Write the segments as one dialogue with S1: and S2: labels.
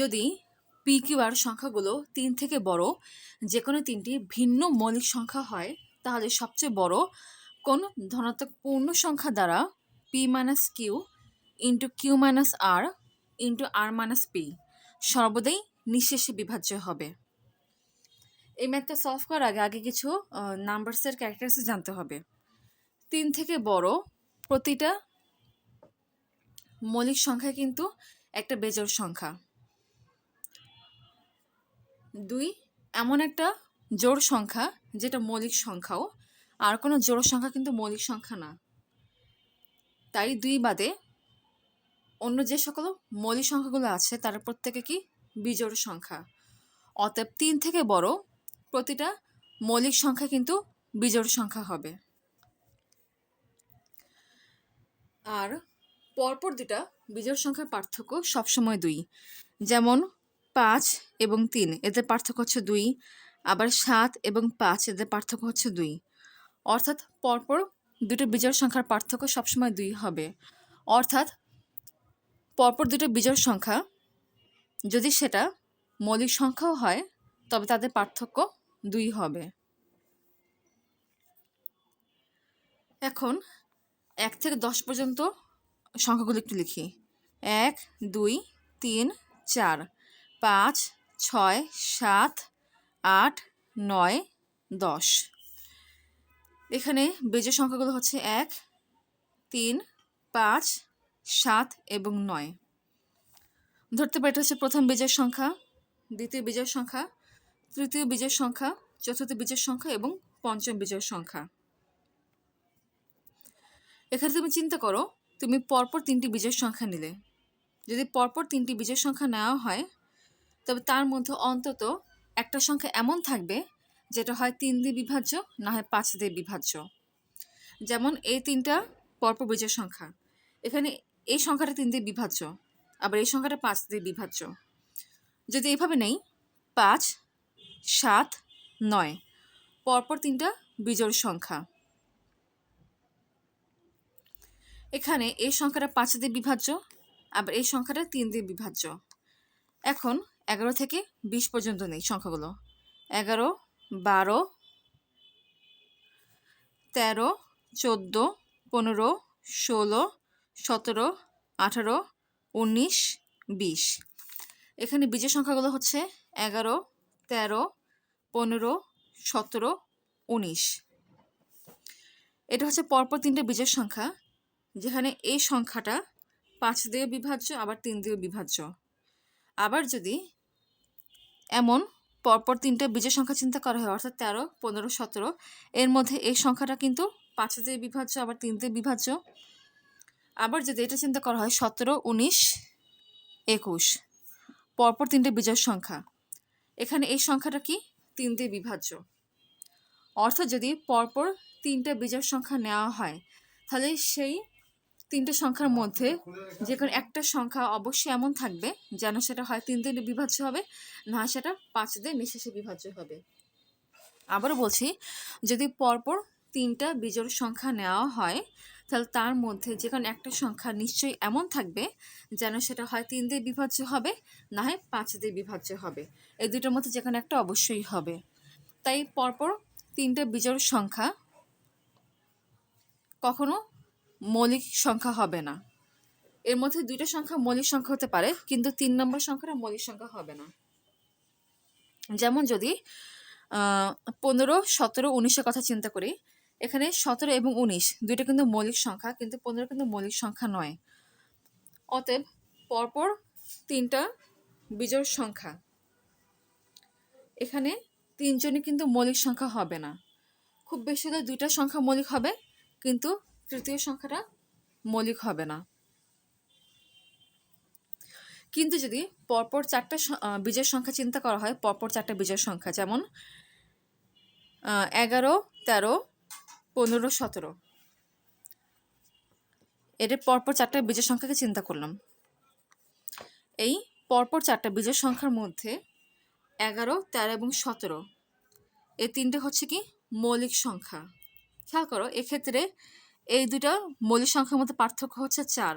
S1: যদি P QR সংখ্যাগুলো তিন থেকে বড় যে কোনো তিনটি ভিন্ন মৌলিক সংখ্যা হয় তাহলে সবচেয়ে বড় কোন ধনাত্মক পূর্ণ সংখ্যা দ্বারা P minus Q into Q minus R into R minus P সর্বদাই নিঃশেষে বিভাজ্য হবে এই ম্যাথটা সলভ করার আগে আগে কিছু নাম্বারসের ক্যারেক্টার্স জানতে হবে তিন থেকে বড় প্রতিটা মৌলিক সংখ্যা কিন্তু একটা বেজোর সংখ্যা দুই এমন একটা জোর সংখ্যা যেটা মৌলিক সংখ্যাও আর কোনো জোড় সংখ্যা কিন্তু মৌলিক সংখ্যা না তাই দুই বাদে অন্য যে সকল মৌলিক সংখ্যাগুলো আছে তার প্রত্যেকে কি বিজোড় সংখ্যা অতএব তিন থেকে বড় প্রতিটা মৌলিক সংখ্যা কিন্তু বিজোড় সংখ্যা হবে আর পরপর দুটা বিজোড় সংখ্যার পার্থক্য সবসময় দুই যেমন পাঁচ এবং তিন এদের পার্থক্য হচ্ছে দুই আবার সাত এবং পাঁচ এদের পার্থক্য হচ্ছে দুই অর্থাৎ পরপর দুটো বিজয় সংখ্যার পার্থক্য সবসময় দুই হবে অর্থাৎ পরপর দুটো বিজয় সংখ্যা যদি সেটা মৌলিক সংখ্যাও হয় তবে তাদের পার্থক্য দুই হবে এখন এক থেকে দশ পর্যন্ত সংখ্যাগুলো একটু লিখি এক দুই তিন চার পাঁচ ছয় সাত আট নয় দশ এখানে বেজের সংখ্যাগুলো হচ্ছে এক তিন পাঁচ সাত এবং নয় ধরতে পারি এটা হচ্ছে প্রথম বীজের সংখ্যা দ্বিতীয় বীজের সংখ্যা তৃতীয় বীজের সংখ্যা চতুর্থ বীজের সংখ্যা এবং পঞ্চম বীজের সংখ্যা এখানে তুমি চিন্তা করো তুমি পরপর তিনটি বীজের সংখ্যা নিলে যদি পরপর তিনটি বীজের সংখ্যা নেওয়া হয় তবে তার মধ্যে অন্তত একটা সংখ্যা এমন থাকবে যেটা হয় তিন দিয়ে বিভাজ্য না হয় পাঁচ দিয়ে বিভাজ্য যেমন এই তিনটা পরপর বীজের সংখ্যা এখানে এই সংখ্যাটা তিন দিয়ে বিভাজ্য আবার এই সংখ্যাটা পাঁচ দিয়ে বিভাজ্য যদি এইভাবে নেই পাঁচ সাত নয় পরপর তিনটা বিজোড় সংখ্যা এখানে এই সংখ্যাটা পাঁচ দিয়ে বিভাজ্য আবার এই সংখ্যাটা তিন দিয়ে বিভাজ্য এখন এগারো থেকে বিশ পর্যন্ত নেই সংখ্যাগুলো এগারো বারো তেরো চোদ্দো পনেরো ষোলো সতেরো আঠারো উনিশ বিশ এখানে বীজের সংখ্যাগুলো হচ্ছে এগারো তেরো পনেরো সতেরো উনিশ এটা হচ্ছে পরপর তিনটে বীজের সংখ্যা যেখানে এই সংখ্যাটা পাঁচ দিয়ে বিভাজ্য আবার তিন দিয়ে বিভাজ্য আবার যদি এমন পরপর তিনটা বীজের সংখ্যা চিন্তা করা হয় অর্থাৎ তেরো পনেরো সতেরো এর মধ্যে এই সংখ্যাটা কিন্তু পাঁচ দিয়ে বিভাজ্য আবার তিন দিয়ে বিভাজ্য আবার যদি এটা চিন্তা করা হয় সতেরো উনিশ একুশ পরপর তিনটে বিজয় সংখ্যা এখানে এই সংখ্যাটা কি তিন দিয়ে বিভাজ্য অর্থাৎ যদি পরপর তিনটা বিজয় সংখ্যা নেওয়া হয় তাহলে সেই তিনটে সংখ্যার মধ্যে যে কোনো একটা সংখ্যা অবশ্যই এমন থাকবে যেন সেটা হয় তিন দিয়ে বিভাজ্য হবে না সেটা পাঁচ দিয়ে নিঃশেষে বিভাজ্য হবে আবারও বলছি যদি পরপর তিনটা বিজোড় সংখ্যা নেওয়া হয় তাহলে তার মধ্যে যে কোনো একটা সংখ্যা নিশ্চয়ই এমন থাকবে যেন সেটা হয় তিন দিয়ে বিভাজ্য হবে না হয় পাঁচ দিয়ে বিভাজ্য হবে এই দুটোর মধ্যে যে কোনো একটা অবশ্যই হবে তাই পরপর তিনটা বিজোড় সংখ্যা কখনো মৌলিক সংখ্যা হবে না এর মধ্যে দুইটা সংখ্যা মৌলিক সংখ্যা হতে পারে কিন্তু তিন নম্বর সংখ্যাটা মৌলিক সংখ্যা হবে না যেমন যদি পনেরো সতেরো উনিশের কথা চিন্তা করি এখানে সতেরো এবং উনিশ দুইটা কিন্তু মৌলিক সংখ্যা কিন্তু পনেরো কিন্তু মৌলিক সংখ্যা নয় অতএব পরপর তিনটা বিজোড় সংখ্যা এখানে তিনজনই কিন্তু মৌলিক সংখ্যা হবে না খুব বেশি হলে দুইটা সংখ্যা মৌলিক হবে কিন্তু তৃতীয় সংখ্যাটা মৌলিক হবে না কিন্তু যদি পরপর চারটা বিজয় সংখ্যা চিন্তা করা হয় পরপর চারটা বিজয় সংখ্যা যেমন এগারো তেরো পনেরো সতেরো এর পরপর চারটা বিজয় সংখ্যাকে চিন্তা করলাম এই পরপর চারটা বিজয় সংখ্যার মধ্যে এগারো তেরো এবং সতেরো এই তিনটে হচ্ছে কি মৌলিক সংখ্যা খেয়াল করো এক্ষেত্রে এই দুটো মৌলিক সংখ্যার মধ্যে পার্থক্য হচ্ছে চার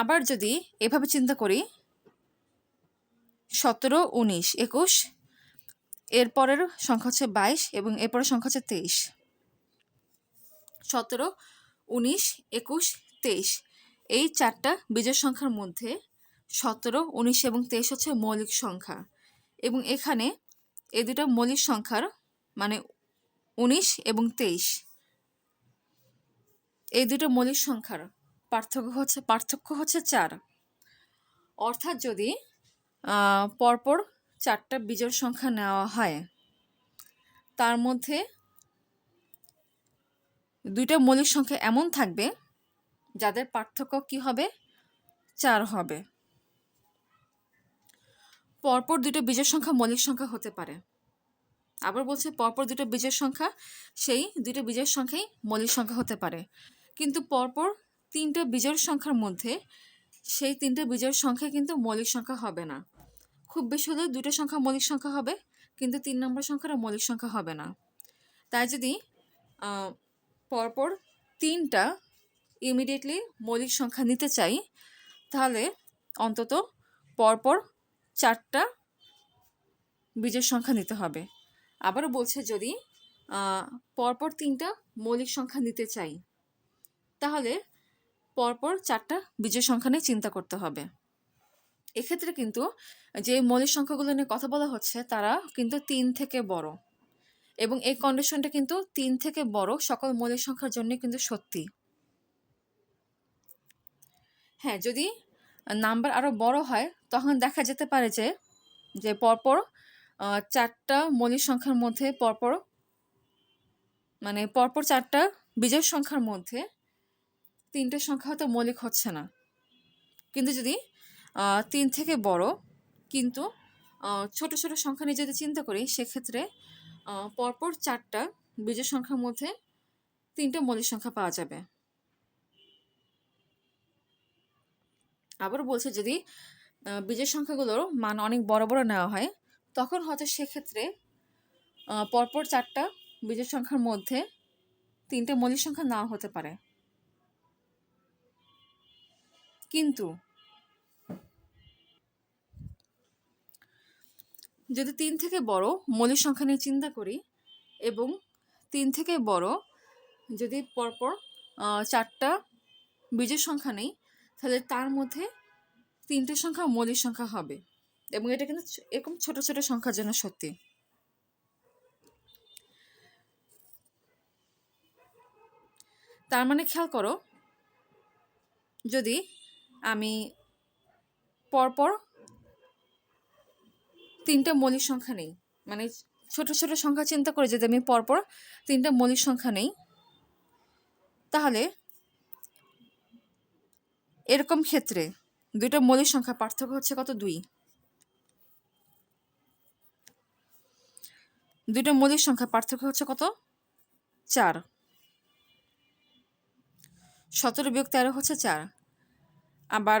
S1: আবার যদি এভাবে চিন্তা করি সতেরো উনিশ একুশ এরপরের সংখ্যা হচ্ছে বাইশ এবং এরপরের সংখ্যা হচ্ছে তেইশ সতেরো উনিশ একুশ তেইশ এই চারটা বিজয় সংখ্যার মধ্যে সতেরো উনিশ এবং তেইশ হচ্ছে মৌলিক সংখ্যা এবং এখানে এই দুটো মৌলিক সংখ্যার মানে উনিশ এবং তেইশ এই দুটো মৌলিক সংখ্যার পার্থক্য হচ্ছে পার্থক্য হচ্ছে চার অর্থাৎ যদি পরপর চারটা বিজোড় সংখ্যা নেওয়া হয় তার মধ্যে দুইটা মৌলিক সংখ্যা এমন থাকবে যাদের পার্থক্য কি হবে চার হবে পরপর দুটো বিজয় সংখ্যা মৌলিক সংখ্যা হতে পারে আবার বলছে পরপর দুটো বিজয় সংখ্যা সেই দুটো বিজয় সংখ্যাই মৌলিক সংখ্যা হতে পারে কিন্তু পরপর তিনটা বিজোড় সংখ্যার মধ্যে সেই তিনটা বিজোড় সংখ্যা কিন্তু মৌলিক সংখ্যা হবে না খুব বেশি হলেও দুটো সংখ্যা মৌলিক সংখ্যা হবে কিন্তু তিন নম্বর সংখ্যাটা মৌলিক সংখ্যা হবে না তাই যদি পরপর তিনটা ইমিডিয়েটলি মৌলিক সংখ্যা নিতে চাই তাহলে অন্তত পরপর চারটা বীজের সংখ্যা নিতে হবে আবারও বলছে যদি পরপর তিনটা মৌলিক সংখ্যা নিতে চাই তাহলে পরপর চারটা বিজয় সংখ্যা নিয়ে চিন্তা করতে হবে এক্ষেত্রে কিন্তু যে মৌলিক সংখ্যাগুলো নিয়ে কথা বলা হচ্ছে তারা কিন্তু তিন থেকে বড় এবং এই কন্ডিশনটা কিন্তু তিন থেকে বড় সকল মৌলিক সংখ্যার জন্য কিন্তু সত্যি হ্যাঁ যদি নাম্বার আরও বড় হয় তখন দেখা যেতে পারে যে যে পরপর চারটা মৌলিক সংখ্যার মধ্যে পরপর মানে পরপর চারটা বিজয় সংখ্যার মধ্যে তিনটে সংখ্যা হয়তো মৌলিক হচ্ছে না কিন্তু যদি তিন থেকে বড় কিন্তু ছোট ছোট সংখ্যা নিয়ে যদি চিন্তা করি সেক্ষেত্রে পরপর চারটা বীজের সংখ্যার মধ্যে তিনটা মৌলিক সংখ্যা পাওয়া যাবে আবার বলছে যদি বীজের সংখ্যাগুলোর মান অনেক বড় বড় নেওয়া হয় তখন হয়তো সেক্ষেত্রে পরপর চারটা বীজের সংখ্যার মধ্যে তিনটে মৌলিক সংখ্যা নাও হতে পারে কিন্তু যদি তিন থেকে বড় মৌলিক সংখ্যা নিয়ে চিন্তা করি এবং তিন থেকে বড় যদি পরপর চারটা বীজের সংখ্যা নেই তাহলে তার মধ্যে তিনটে সংখ্যা মৌলিক সংখ্যা হবে এবং এটা কিন্তু এরকম ছোট ছোট সংখ্যার জন্য সত্যি তার মানে খেয়াল করো যদি আমি পরপর তিনটা মৌলিক সংখ্যা নেই মানে ছোট ছোট সংখ্যা চিন্তা করে যদি আমি পরপর তিনটা মৌলিক সংখ্যা নেই তাহলে এরকম ক্ষেত্রে দুইটা মৌলিক সংখ্যা পার্থক্য হচ্ছে কত দুই দুইটা মৌলিক সংখ্যা পার্থক্য হচ্ছে কত চার সতেরো বিয়োগ তেরো হচ্ছে চার আবার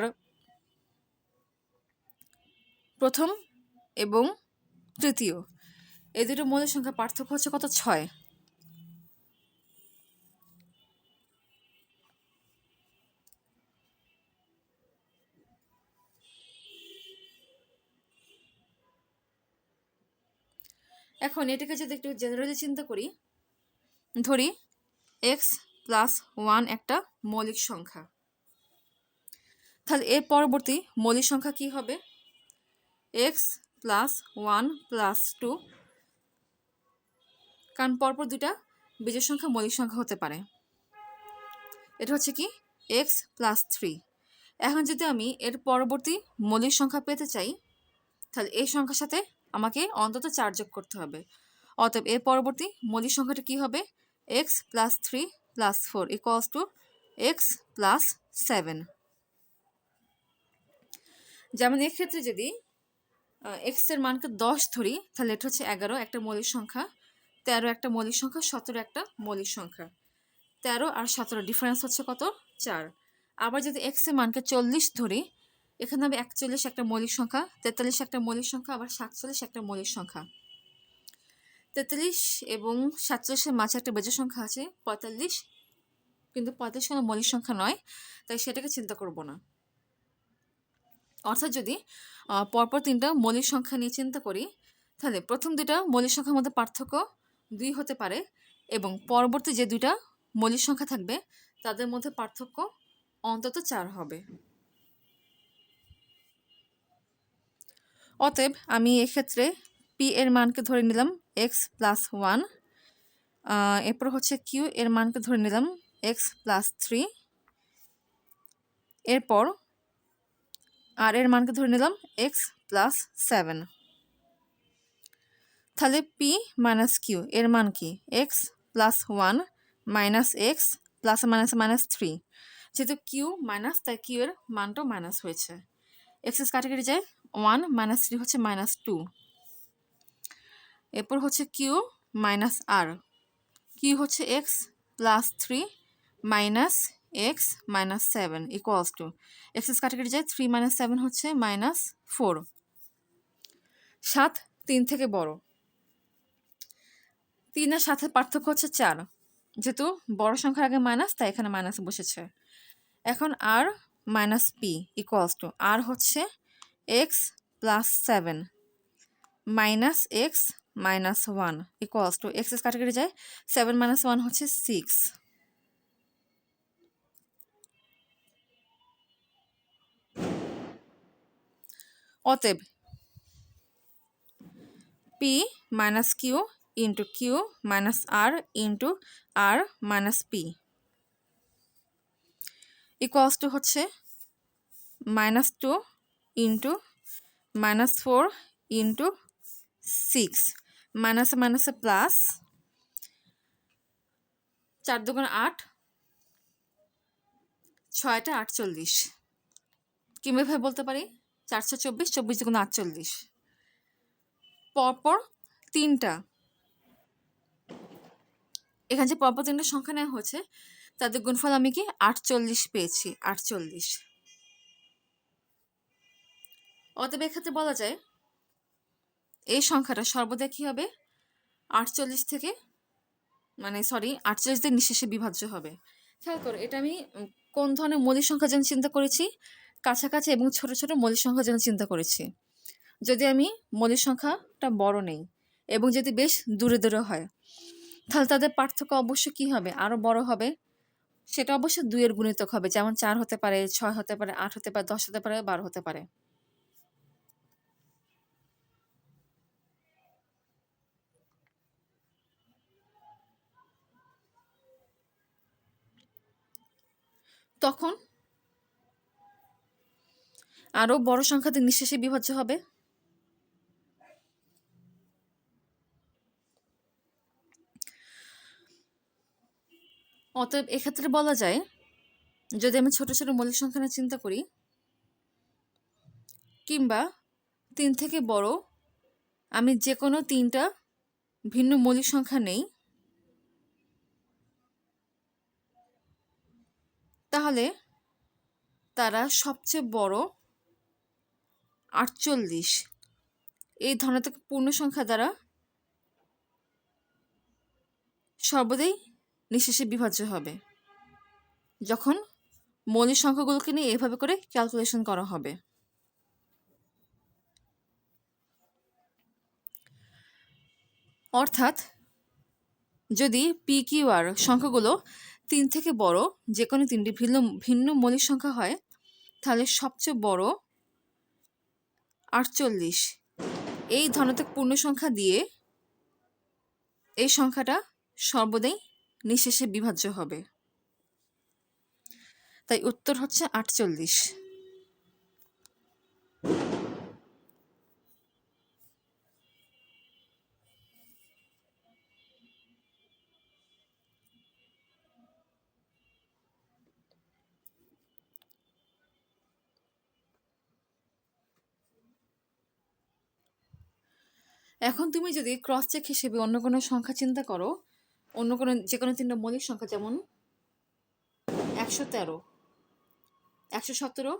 S1: প্রথম এবং তৃতীয় এই দুটো মধ্যে সংখ্যা পার্থক্য হচ্ছে কত ছয় এখন এটাকে যদি একটু জেনারেলি চিন্তা করি ধরি এক্স প্লাস ওয়ান একটা মৌলিক সংখ্যা তাহলে এর পরবর্তী মৌলিক সংখ্যা কি হবে X plus one plus two কারণ পরপর দুটা বীজের সংখ্যা মৌলিক সংখ্যা হতে পারে এটা হচ্ছে কি এক্স প্লাস থ্রি এখন যদি আমি এর পরবর্তী মৌলিক সংখ্যা পেতে চাই তাহলে এই সংখ্যার সাথে আমাকে অন্তত চার যোগ করতে হবে অতএব এর পরবর্তী মৌলিক সংখ্যাটা কি হবে X plus three plus four equals two X plus seven যেমন এক্ষেত্রে যদি এক্সের মানকে দশ ধরি তাহলে এটা হচ্ছে এগারো একটা মৌলিক সংখ্যা তেরো একটা মৌলিক সংখ্যা সতেরো একটা মৌলিক সংখ্যা তেরো আর সতেরো ডিফারেন্স হচ্ছে কত চার আবার যদি এক্সের মানকে চল্লিশ ধরি এখানে হবে একচল্লিশ একটা মৌলিক সংখ্যা তেতাল্লিশ একটা মৌলিক সংখ্যা আবার সাতচল্লিশ একটা মৌলিক সংখ্যা তেতাল্লিশ এবং সাতচল্লিশের মাঝে একটা বেজ সংখ্যা আছে পঁয়তাল্লিশ কিন্তু পঁয়তাল্লিশ কোনো মৌলিক সংখ্যা নয় তাই সেটাকে চিন্তা করব না অর্থাৎ যদি পরপর তিনটা মৌলিক সংখ্যা নিয়ে চিন্তা করি তাহলে প্রথম দুটা মৌলিক সংখ্যার মধ্যে পার্থক্য দুই হতে পারে এবং পরবর্তী যে দুইটা মৌলিক সংখ্যা থাকবে তাদের মধ্যে পার্থক্য অন্তত চার হবে অতএব আমি এক্ষেত্রে পি এর মানকে ধরে নিলাম এক্স প্লাস ওয়ান এরপর হচ্ছে কিউ এর মানকে ধরে নিলাম এক্স প্লাস থ্রি এরপর আর এর মানকে ধরে নিলাম এক্স প্লাস সেভেন তাহলে পি মাইনাস কিউ এর মান কি X plus one minus X plus minus minus three যেহেতু কিউ মাইনাস তাই কিউ এর মানটাও মাইনাস হয়েছে এক্সেস ক্যাটাগরি যায় ওয়ান মাইনাস থ্রি হচ্ছে মাইনাস টু এরপর হচ্ছে কিউ মাইনাস আর কিউ হচ্ছে X plus three minus X minus seven equals to X এস কেটে যায় থ্রি মাইনাস সেভেন হচ্ছে মাইনাস ফোর সাত তিন থেকে বড় তিন আর সাথে পার্থক্য হচ্ছে চার যেহেতু বড় সংখ্যার আগে মাইনাস তাই এখানে মাইনাস বসেছে এখন R minus P equals to R হচ্ছে X plus seven minus X minus one equals to X এস কেটে যায় সেভেন মাইনাস ওয়ান হচ্ছে সিক্স অতএব P minus Q into Q minus R into R minus P equals to হচ্ছে minus two into minus four into six মাইনাসে মাইনাসে plus চার দোকান আট ছয়টা আটচল্লিশ কিংবা বলতে পারি চারশো চব্বিশ চব্বিশ দুগুণ আটচল্লিশ পরপর তিনটা এখানে যে পরপর তিনটা সংখ্যা নেওয়া হয়েছে তাদের গুণফল আমি কি আটচল্লিশ পেয়েছি আটচল্লিশ অতএব এক্ষেত্রে বলা যায় এই সংখ্যাটা সর্বদা কী হবে আটচল্লিশ থেকে মানে সরি আটচল্লিশ দিন নিঃশেষে বিভাজ্য হবে খেয়াল করো এটা আমি কোন ধরনের মৌলিক সংখ্যা যেন চিন্তা করেছি কাছাকাছি এবং ছোট ছোট মৌলিক সংখ্যার জন্য চিন্তা করেছি যদি আমি মৌলিক সংখ্যাটা বড় নেই এবং যদি বেশ দূরে দূরে হয় তাহলে তাদের পার্থক্য অবশ্য কী হবে আরও বড় হবে সেটা অবশ্য দুইয়ের গুণিতক হবে যেমন চার হতে পারে ছয় হতে পারে আট হতে পারে দশ হতে পারে বারো হতে পারে তখন আরও বড় সংখ্যাতে নিঃশ্বাসে বিভাজ্য হবে অতএব এক্ষেত্রে বলা যায় যদি আমি ছোট ছোট মৌলিক সংখ্যা নিয়ে চিন্তা করি কিংবা তিন থেকে বড় আমি যে কোনো তিনটা ভিন্ন মৌলিক সংখ্যা নেই তাহলে তারা সবচেয়ে বড় আটচল্লিশ এই ধনাত্মক পূর্ণ সংখ্যা দ্বারা সর্বদাই নিঃশেষে বিভাজ্য হবে যখন মৌলিক সংখ্যাগুলোকে নিয়ে এভাবে করে ক্যালকুলেশন করা হবে অর্থাৎ যদি পি কিউ আর সংখ্যাগুলো তিন থেকে বড় যে কোনো তিনটি ভিন্ন ভিন্ন মৌলিক সংখ্যা হয় তাহলে সবচেয়ে বড় আটচল্লিশ এই ধনাত্মক পূর্ণ সংখ্যা দিয়ে এই সংখ্যাটা সর্বদাই নিঃশেষে বিভাজ্য হবে তাই উত্তর হচ্ছে আটচল্লিশ এখন তুমি যদি ক্রস চেক হিসেবে অন্য কোনো সংখ্যা চিন্তা করো অন্য কোনো যে কোনো তিনটা মৌলিক সংখ্যা যেমন একশো তেরো একশো সতেরো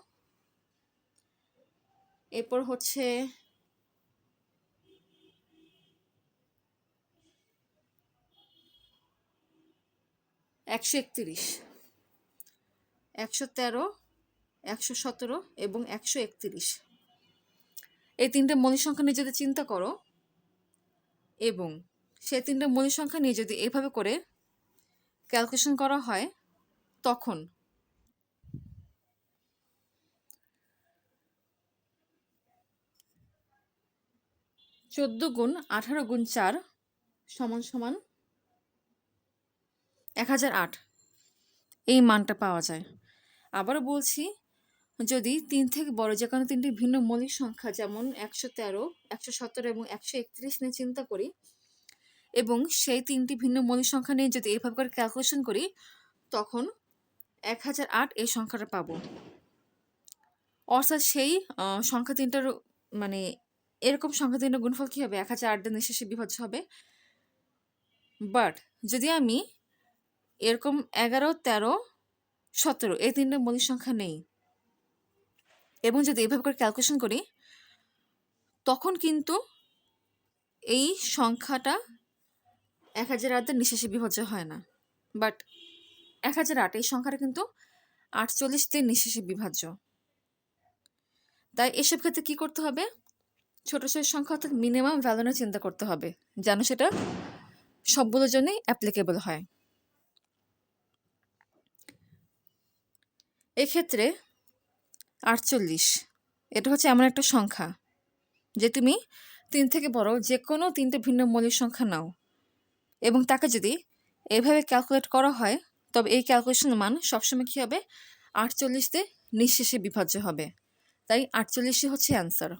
S1: এরপর হচ্ছে একশো একত্রিশ একশো তেরো একশো সতেরো এবং একশো একত্রিশ এই তিনটে মৌলিক সংখ্যা নিয়ে যদি চিন্তা করো এবং সে তিনটা মৌলিক সংখ্যা নিয়ে যদি এভাবে করে ক্যালকুলেশন করা হয় তখন চোদ্দ গুণ আঠারো গুণ চার সমান সমান এক হাজার আট এই মানটা পাওয়া যায় আবারও বলছি যদি তিন থেকে বড় যে কোনো তিনটি ভিন্ন মৌলিক সংখ্যা যেমন একশো তেরো একশো সতেরো এবং একশো একত্রিশ নিয়ে চিন্তা করি এবং সেই তিনটি ভিন্ন মৌলিক সংখ্যা নিয়ে যদি এইভাবে করে ক্যালকুলেশন করি তখন এক হাজার আট এই সংখ্যাটা পাবো অর্থাৎ সেই সংখ্যা তিনটার মানে এরকম সংখ্যা তিনটার গুণফল কী হবে এক হাজার আট দিনের নিঃশেষে বিভাজ্য হবে বাট যদি আমি এরকম এগারো তেরো সতেরো এই তিনটা মৌলিক সংখ্যা নেই এবং যদি এভাবে করে ক্যালকুলেশন করি তখন কিন্তু এই সংখ্যাটা এক হাজার আটের নিঃশেষে বিভাজ্য হয় না বাট এক হাজার আট এই সংখ্যাটা কিন্তু আটচল্লিশ দিন নিঃশেষে বিভাজ্য তাই এসব ক্ষেত্রে কী করতে হবে ছোট ছোট সংখ্যা অর্থাৎ মিনিমাম ভ্যালু নিয়ে চিন্তা করতে হবে যেন সেটা সবগুলোর জন্যই অ্যাপ্লিকেবল হয় এক্ষেত্রে আটচল্লিশ এটা হচ্ছে এমন একটা সংখ্যা যে তুমি তিন থেকে বড় যে কোনো তিনটে ভিন্ন মৌলিক সংখ্যা নাও এবং তাকে যদি এভাবে ক্যালকুলেট করা হয় তবে এই ক্যালকুলেশনের মান সবসময় কী হবে আটচল্লিশতে নিঃশেষে বিভাজ্য হবে তাই আটচল্লিশই হচ্ছে অ্যান্সার